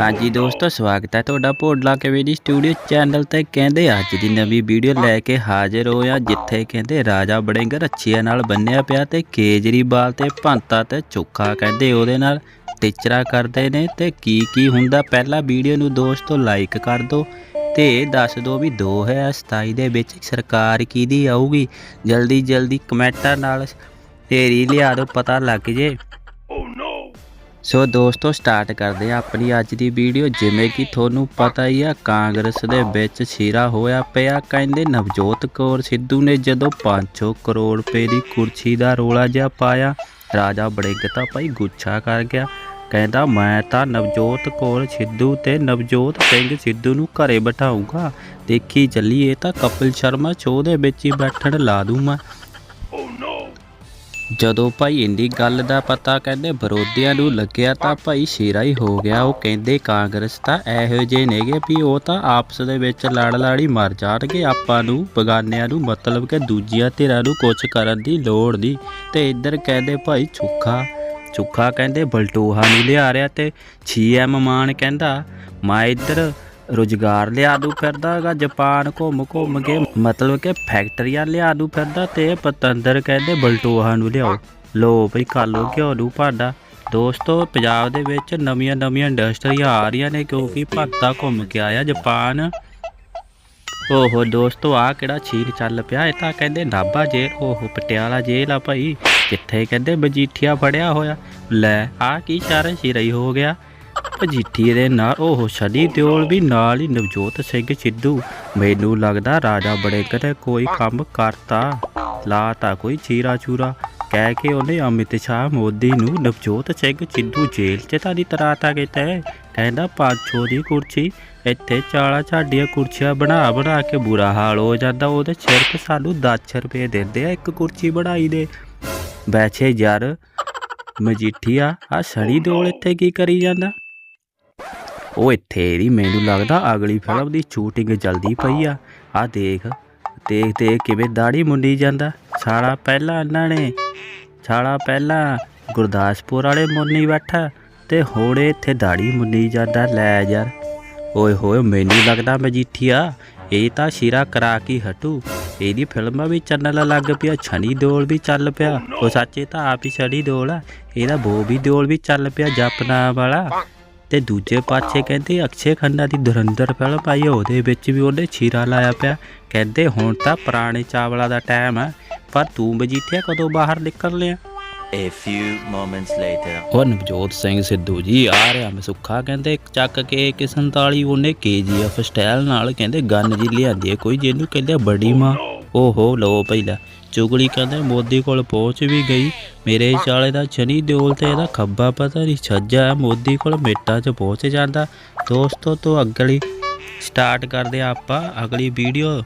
ਹਾਂਜੀ ਦੋਸਤੋ, ਸਵਾਗਤ ਹੈ ਤੁਹਾਡਾ ਭੋਡਲਾ ਕਵੇਡੀ ਸਟੂਡੀਓ ਚੈਨਲ ਤੇ। ਕਹਿੰਦੇ ਅੱਜ ਦੀ ਨਵੀਂ ਵੀਡੀਓ ਲੈ ਕੇ ਹਾਜ਼ਰ ਹੋਇਆ ਜਿੱਥੇ ਕਹਿੰਦੇ ਰਾਜਾ ਬੜਿੰਗ ਰੱਛੀਆਂ ਨਾਲ ਬੰਨਿਆ ਪਿਆ ਤੇ ਕੇਜਰੀਵਾਲ ਤੇ ਭੰਤਾ ਤੇ ਚੋਖਾ ਕਹਿੰਦੇ ਉਹਦੇ ਨਾਲ ਟੀਚਰਾ ਕਰਦੇ ਨੇ। ਤੇ ਕੀ ਕੀ ਹੁੰਦਾ, ਪਹਿਲਾਂ ਵੀਡੀਓ ਨੂੰ ਦੋਸਤੋ ਲਾਈਕ ਕਰ ਦਿਓ ਤੇ ਦੱਸ ਦਿਓ ਵੀ 2027 ਦੇ ਵਿੱਚ ਸਰਕਾਰ ਕਿਹਦੀ ਆਊਗੀ। ਜਲਦੀ ਜਲਦੀ ਕਮੈਂਟਾਂ ਨਾਲ ਤੇਰੀ ਲਿਆ ਦਿਓ, ਪਤਾ ਲੱਗ ਜੇ। ਸੋ ਦੋਸਤੋ ਸਟਾਰਟ ਕਰਦੇ ਆ ਆਪਣੀ ਅੱਜ ਦੀ ਵੀਡੀਓ ਜਿਵੇਂ ਕਿ ਤੁਹਾਨੂੰ ਪਤਾ ਹੀ ਆ, ਕਾਂਗਰਸ ਦੇ ਵਿੱਚ ਛੀਰਾ ਹੋਇਆ ਪਿਆ। ਕਹਿੰਦੇ ਨਵਜੋਤ ਕੌਰ ਸਿੱਧੂ ਨੇ ਜਦੋਂ 500 ਕਰੋੜ ਰੁਪਏ ਦੀ ਕੁਰਸੀ ਦਾ ਰੋਲਾ ਜਿਹਾ ਪਾਇਆ, ਰਾਜਾ ਬੜਿੰਗ ਤਾਂ ਭਾਈ ਗੁੱਛਾ ਕਰ ਗਿਆ। ਕਹਿੰਦਾ, ਮੈਂ ਤਾਂ ਨਵਜੋਤ ਕੌਰ ਸਿੱਧੂ ਤੇ ਨਵਜੋਤ ਸਿੰਘ ਸਿੱਧੂ ਨੂੰ ਘਰੇ ਬਿਠਾਉਂਗਾ ਦੇਖੀ ਚੱਲੀਏ ਤਾਂ ਕਪਿਲ ਸ਼ਰਮਾ ਸ਼ੋਅ ਦੇ ਵਿੱਚ ਹੀ ਬੈਠਣ ਲਾ ਦੂੰ ਮੈਂ oh, ਜਦੋਂ ਭਾਈ ਇੰਦੀ ਗੱਲ ਦਾ ਪਤਾ ਕਹਿੰਦੇ ਵਿਰੋਧੀਆਂ ਨੂੰ ਲੱਗਿਆ ਤਾਂ ਭਾਈ ਸ਼ੇਰਾ ਹੀ ਹੋ ਗਿਆ। ਉਹ ਕਹਿੰਦੇ ਕਾਂਗਰਸ ਤਾਂ ਇਹੋ ਜਿਹੇ ਨੇਗੇ ਵੀ ਉਹ ਤਾਂ ਆਪਸ ਦੇ ਵਿੱਚ ਲੜ ਲੜੀ ਮਰ ਜਾਣਗੇ। ਆਪਾਂ ਨੂੰ ਬਗਾਨਿਆਂ ਨੂੰ ਮਤਲਬ ਕਿ ਦੂਜੀਆਂ ਧਿਰਾਂ ਨੂੰ ਕੁਛ ਕਰਨ ਦੀ ਲੋੜ ਨਹੀਂ। ਤੇ ਇੱਧਰ ਕਹਿੰਦੇ ਭਾਈ ਚੁੱਖਾ ਚੁੱਖਾ ਕਹਿੰਦੇ ਬਲਟੋਹਾ ਨਹੀਂ ਲਿਆ ਰਿਹਾ ਤੇ 6M ਮਾਨ ਕਹਿੰਦਾ, ਮੈਂ ਇੱਧਰ ਰੁਜ਼ਗਾਰ ਲਿਆ ਦੂ ਫਿਰਦਾ ਹੈਗਾ ਜਾਪਾਨ ਘੁੰਮ ਘੁੰਮ ਕੇ, ਮਤਲਬ ਕਿ ਫੈਕਟਰੀਆਂ ਲਿਆ ਦੂ ਫਿਰਦਾ ਤੇ ਇਹ ਪਤੰਦਰ ਕਹਿੰਦੇ ਬਲਟੋਹਾ ਨੂੰ ਲਿਆਓ। ਲੋ ਭਈ ਕਾਲੋ ਘਿਓ ਨੂੰ ਭਾਡਾ। ਦੋਸਤੋ, ਪੰਜਾਬ ਦੇ ਵਿੱਚ ਨਵੀਆਂ ਨਵੀਆਂ ਇੰਡਸਟਰੀਆਂ ਆ ਰਹੀਆਂ ਨੇ ਕਿਉਂਕਿ ਭਾਰਤਾ ਘੁੰਮ ਕੇ ਆਇਆ ਜਾਪਾਨ। ਓਹੋ ਦੋਸਤੋ ਆ ਕਿਹੜਾ ਛੀਰ ਚੱਲ ਪਿਆ? ਇਹ ਤਾਂ ਕਹਿੰਦੇ ਨਾਭਾ ਜੇਲ੍ਹ, ਓਹੋ ਪਟਿਆਲਾ ਜੇਲ ਆ ਭਾਈ ਕਿੱਥੇ ਕਹਿੰਦੇ ਮਜੀਠੀਆ ਫੜਿਆ ਹੋਇਆ। ਲੈ ਆ ਕੀ ਚਾਰੇ ਸ਼ਿਰਈ ਹੋ ਗਿਆ। ਮਜੀਠੀਏ ਦੇ ਨਾਲ। ਉਹ ਛੜੀ ਦਿਓਲ ਵੀ ਨਾਲ ਹੀ ਨਵਜੋਤ ਸਿੰਘ ਸਿੱਧੂ। ਮੈਨੂੰ ਲੱਗਦਾ ਰਾਜਾ ਬੜੇ ਕਦੇ ਕੋਈ ਕੰਮ ਕਰਤਾ। ਲਾਤਾ ਕੋਈ ਚੀਰਾ ਚੂਰਾ ਕਹਿ ਕੇ ਉਹਨੇ ਅਮਿਤ ਸ਼ਾਹ ਮੋਦੀ ਨੂੰ ਨਵਜੋਤ ਸਿੰਘ ਸਿੱਧੂ ਜੇਲ੍ਹ 'ਚ ਤਾਂ ਦੀ ਤਰਾਤਾ ਕੀਤਾ। ਹੈ ਕਹਿੰਦਾ 500 ਦੀ ਕੁਰਸੀ, ਇੱਥੇ ਚਾਲਾ ਝਾਡੀਆਂ ਕੁਰਸੀਆਂ ਬਣਾ ਬਣਾ ਕੇ ਬੁਰਾ ਹਾਲ ਹੋ ਜਾਂਦਾ। ਉਹਦੇ ਸਿਰਫ ਸਾਨੂੰ 10 ਰੁਪਏ ਦਿੰਦੇ ਆ, ਇੱਕ ਕੁਰਸੀ ਬਣਾਈ ਦੇ। ਵੈਸੇ ਯਾਰ, ਮਜੀਠੀਆ ਆ ਸੜੀ ਦੋਲ ਇੱਥੇ ਕੀ ਕਰੀ ਜਾਂਦਾ? ਉਹ ਇੱਥੇ ਇਹਦੀ ਮੈਨੂੰ ਲੱਗਦਾ ਅਗਲੀ ਫਿਲਮ ਦੀ ਸ਼ੂਟਿੰਗ ਜਲਦੀ ਪਈ ਆ। ਆ ਦੇਖ ਦੇਖ ਦੇਖ ਕਿਵੇਂ ਦਾੜੀ ਮੁੰਡੀ ਜਾਂਦਾ। ਸਾਲਾ ਪਹਿਲਾਂ ਇਹਨਾਂ ਨੇ, ਸਾਲਾ ਪਹਿਲਾਂ ਗੁਰਦਾਸਪੁਰ ਵਾਲੇ ਮੁੰਨੀ ਬੈਠਾ ਤੇ ਹੁਣ ਇੱਥੇ ਦਾੜੀ ਮੁੰਨੀ ਜਾਂਦਾ। ਲੈ ਯਾਰ, ਓਏ ਹੋਏ, ਮੈਨੂੰ ਲੱਗਦਾ ਮਜੀਠੀਆ, ਇਹ ਤਾਂ ਸ਼ੀਰਾ ਕਰਾ ਕੇ ਹਟੂ। ਇਹਦੀ ਫਿਲਮਾਂ ਵੀ ਚੱਲਣ ਲੱਗ ਪਿਆ, ਛਣੀ ਦੋਲ ਵੀ ਚੱਲ ਪਿਆ। ਉਹ ਸੱਚੇ ਤਾਂ ਆਪ ਹੀ ਛਣੀ ਦੋਲ ਆ। ਇਹਦਾ ਬੋ ਵੀ ਦੋਲ ਵੀ ਚੱਲ ਪਿਆ, ਜਪਨਾ ਵਾਲਾ। ਤੇ ਦੂਜੇ ਪਾਸੇ ਕਹਿੰਦੇ ਅਕਸ਼ੇ ਖੰਨਾ ਦੀ ਦੁਰੰਦਰ ਫਿਲਮ ਆਈ ਉਹਦੇ ਵਿੱਚ ਵੀ ਉਹਨੇ ਛੀਰਾ ਲਾਇਆ ਪਿਆ। ਕਹਿੰਦੇ ਹੁਣ ਤਾਂ ਪੁਰਾਣੇ ਚਾਵਲਾ ਦਾ ਟਾਈਮ ਹੈ ਪਰ ਤੂੰ ਮਜੀਠੀਆ ਕਦੋਂ ਬਾਹਰ ਨਿਕਲ ਲਿਆ? A few moments later. ਉਹ ਨਵਜੋਤ ਸਿੰਘ ਸਿੱਧੂ ਜੀ ਆ ਰਿਹਾ ਮੈਂ ਸੁੱਖਾ ਕਹਿੰਦੇ ਚੱਕ ਕੇ ਕਿ 47 ਉਹਨੇ ਕੇਜੀਐਫ ਸਟਾਈਲ ਨਾਲ ਕਹਿੰਦੇ ਗਨ ਜੀ ਲਿਆਂਦੀ ਹੈ। ਕੋਈ ਜਿਹਨੂੰ ਕਹਿੰਦੇ ਬੜੀ ਮਾਂ। ਓਹੋ ਲਓ ਪਹਿਲਾ। ਚੁਗਲੀ ਕਹਿੰਦੇ, ਮੋਦੀ ਕੋਲ ਪਹੁੰਚ ਵੀ ਗਈ। ਮੇਰੇ ਚਾਲੇ ਦਾ ਚਨੀ ਦਿਓਲ ਤੇ ਇਹਦਾ ਖੱਬਾ ਪਤਾ ਨਹੀਂ ਛੱਜਾ ਮੋਦੀ ਕੋਲ ਮੇਟਾ 'ਚ ਪਹੁੰਚ ਜਾਂਦਾ। ਦੋਸਤੋ, ਤੋਂ ਅਗਲੀ ਸਟਾਰਟ ਕਰਦੇ ਹਾਂ ਆਪਾਂ। ਅਗਲੀ ਵੀਡੀਓ